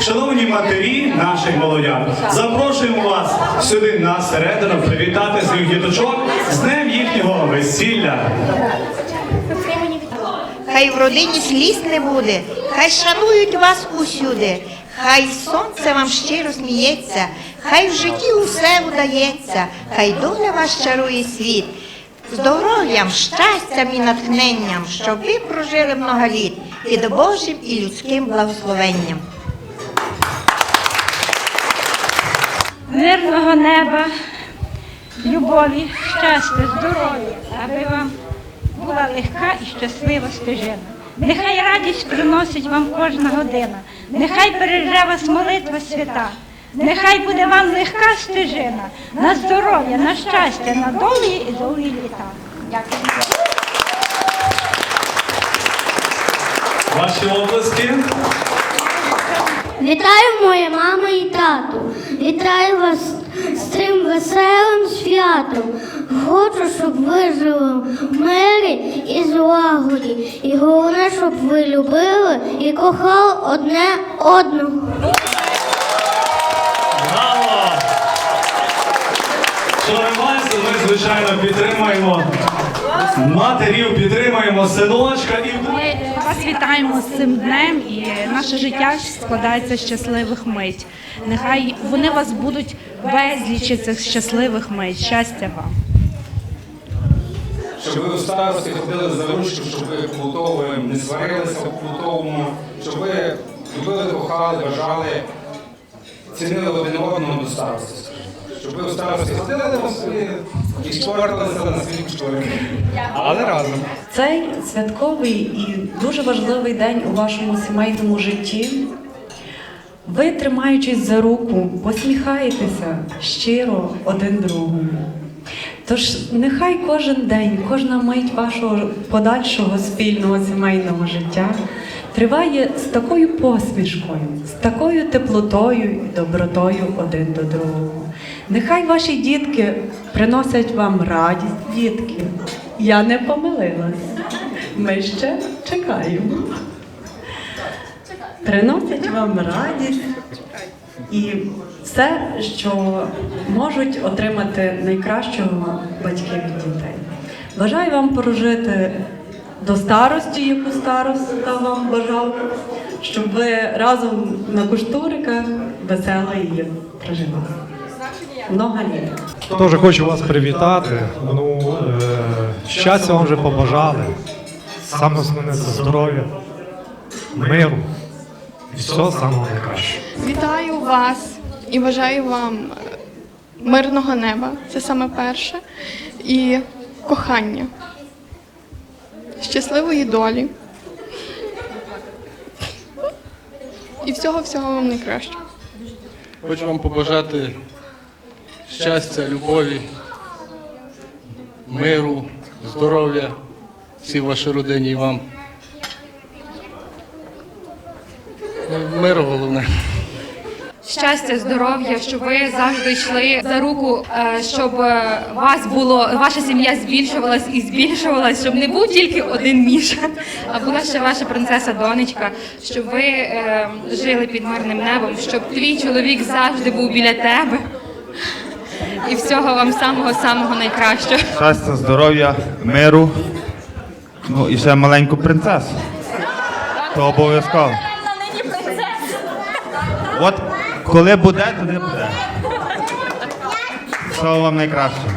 Шановні матері наших молодят, запрошуємо вас сюди на середину привітати своїх діточок з днем їхнього весілля. Хай в родині сліз не буде, хай шанують вас усюди, хай сонце вам щиро сміється, хай в житті усе вдається, хай доля вас чарує світ. Здоров'ям, щастям і натхненням, щоб ви прожили много літ під Божим і людським благословенням. Мирного неба, любові, щастя, здоров'я, аби вам була легка і щаслива стежина. Нехай радість приносить вам кожна година, нехай береже вас молитва свята, нехай буде вам легка стежина, на здоров'я, на щастя, на долі і довгі літа. Дякую. Ваші обласки. Вітаю моя мама і тату. Вітаю вас з цим веселим святом. Хочу, щоб ви жили в мирі і злагоді. І головне, щоб ви любили і кохали одне одного. Браво! Шановні, ми, звичайно, підтримуємо матерів, підтримуємо синочка і Ми вас вітаємо з цим днем і наше життя складається з щасливих мить. Нехай вони вас будуть безлічі цих щасливих мить. Щастя вам! щоб ви у старості ходили за ручку, щоб ви побутово не сварилися в побутовому, щоб ви любили, кохали, бажали, цінили один одного до старості. Щоб ви у старості ходили на свої і шпорталися на свої шпори. Але разом. Цей святковий і дуже важливий день у вашому сімейному житті. Ви, тримаючись за руку, посміхаєтеся щиро один другому. Тож нехай кожен день, кожна мить вашого подальшого спільного сімейного життя триває з такою посмішкою, з такою теплотою і добротою один до другого. Нехай ваші дітки приносять вам радість, дітки. Я не помилилась. Ми ще чекаємо. Приносять вам радість і все, що можуть отримати найкращого батьки від дітей. Бажаю вам прожити до старості, яку староста вам бажав, щоб ви разом на куштуриках весело її проживали. Много літ. Теж хочу вас привітати. Ну, е, щастя вам вже побажали. Саме основне це здоров'я, миру і всього самого найкращого. Вітаю вас і бажаю вам мирного неба. Це саме перше. І кохання. Щасливої долі. І всього-всього вам найкращого. Хочу вам побажати щастя, любові, миру, здоров'я всій вашій родині і вам. Миру головне. Щастя, здоров'я, щоб ви завжди йшли за руку, е, щоб е, вас було ваша сім'я збільшувалась і збільшувалась, щоб не був тільки один Міша, а була ще ваша принцеса донечка, щоб ви е, жили під мирним небом, щоб твій чоловік завжди був біля тебе. І всього вам самого самого найкращого. Щастя, здоров'я, миру. Ну і ще маленьку принцесу. То обов'язково. От коли буде, тоді буде. Всього вам найкращого.